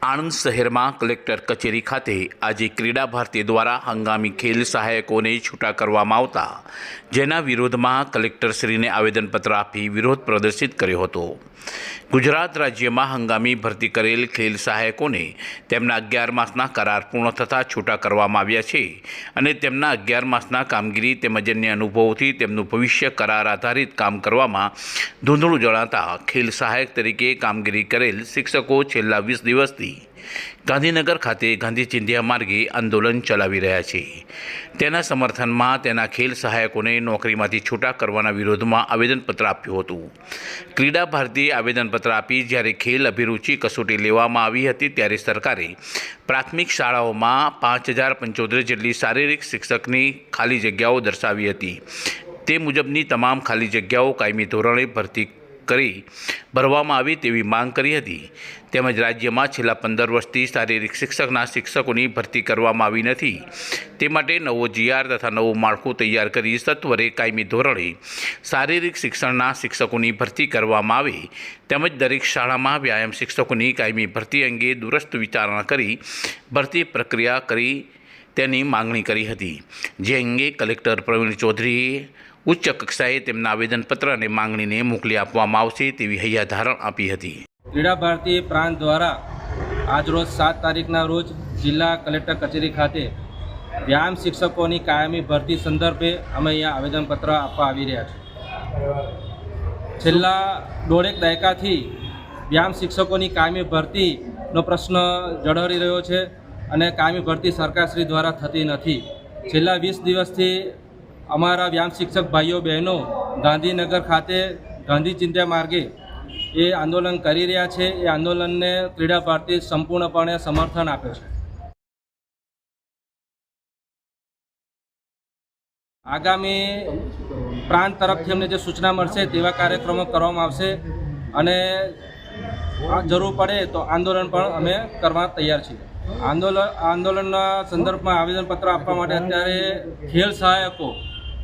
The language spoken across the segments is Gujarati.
આણંદ શહેરમાં કલેક્ટર કચેરી ખાતે આજે ક્રીડા ભારતી દ્વારા હંગામી ખેલ સહાયકોને છૂટા કરવામાં આવતા, જેના વિરોધમાં કલેક્ટરશ્રીને આવેદનપત્ર આપી વિરોધ પ્રદર્શિત કર્યો હતો. ગુજરાત રાજ્યમાં હંગામી ભરતી કરેલ ખેલ સહાયકોને તેમના અગિયાર માસના કરાર પૂર્ણ થતાં છૂટા કરવામાં આવ્યા છે અને તેમના અગિયાર માસના કામગીરી તેમજ અન્ય અનુભવોથી તેમનું ભવિષ્ય કરાર આધારિત કામ કરવામાં ધૂંધળું જણાતા ખેલ સહાયક તરીકે કામગીરી કરેલ શિક્ષકો છેલ્લા વીસ દિવસથી ગાંધીનગર ખાતે ગાંધી ચિંધ્યા માર્ગે આંદોલન ચલાવી રહ્યા છે. તેના સમર્થનમાં તેના ખેલ સહાયકોને નોકરીમાંથી છૂટા કરવાના વિરોધમાં આવેદનપત્ર આપ્યું હતું. ક્રીડા ભારતીએ આવેદનપત્ર આપી જ્યારે ખેલ અભિરુચિ કસોટી લેવામાં આવી હતી ત્યારે સરકારે પ્રાથમિક શાળાઓમાં પાંચ હજાર પંચોતેર જેટલી શારીરિક શિક્ષકની ખાલી જગ્યાઓ દર્શાવી હતી. તે મુજબની તમામ ખાલી જગ્યાઓ કાયમી ધોરણે ભરતી કરી ભરવામાં આવી તેવી માંગ કરી હતી. તેમજ રાજ્યમાં છેલ્લા પંદર વર્ષથી શારીરિક શિક્ષકના શિક્ષકોની ભરતી કરવામાં આવી નથી. તે માટે નવો જીઆર તથા નવું માળખું તૈયાર કરી સત્વરે કાયમી ધોરણે શારીરિક શિક્ષણના શિક્ષકોની ભરતી કરવામાં આવે. તેમજ દરેક શાળામાં વ્યાયામ શિક્ષકોની કાયમી ભરતી અંગે દુરસ્ત વિચારણા કરી ભરતી પ્રક્રિયા કરી તેની માંગણી કરી હતી. જે અંગે કલેક્ટર પ્રવીણ ચૌધરીએ ઉચ્ચ કક્ષાએ તેમના આવેદનપત્ર અને માંગણીને મોકલી આપવામાં આવશે તેવી હૈયાધારણ આપી હતી. ક્રીડા ભારતી પ્રાંત દ્વારા આજરોજ સાત તારીખના રોજ જિલ્લા કલેક્ટર કચેરી ખાતે વ્યાયામ શિક્ષકોની કાયમી ભરતી સંદર્ભે અમે અહીંયા આવેદનપત્ર આપવા આવી રહ્યા છીએ. છેલ્લા દોઢેક દાયકાથી વ્યાયામ શિક્ષકોની કાયમી ભરતીનો પ્રશ્ન જળહરી રહ્યો છે. અને કાયમી ભરતી સરકારશ્રી દ્વારા થતી નથી. છેલ્લા વીસ દિવસથી અમારા વ્યાયામ શિક્ષક ભાઈઓ, બહેનો ગાંધીનગર ખાતે ગાંધી ચિંતા માર્ગે એ આંદોલન કરી રહ્યા છે. એ આંદોલનને ક્રીડા ભારતી સંપૂર્ણપણે સમર્થન આપે છે. આગામી પ્રાંત તરફથી અમને જે સૂચના મળશે તેવા કાર્યક્રમો કરવામાં આવશે અને જરૂર પડે તો આંદોલન પણ અમે કરવા તૈયાર છીએ. આંદોલન આંદોલનના સંદર્ભમાં આવેદનપત્ર આપવા માટે અત્યારે ખેલ સહાયકો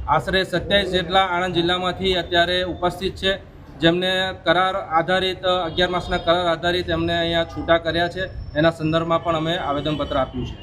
આશરે સત્યાવીસ જેટલા આણંદ જિલ્લામાંથી અત્યારે ઉપસ્થિત છે. જેમને કરાર આધારિત, અગિયાર માસના કરાર આધારિત એમને અહીંયા છૂટા કર્યા છે. એના સંદર્ભમાં પણ અમે આવેદનપત્ર આપ્યું છે.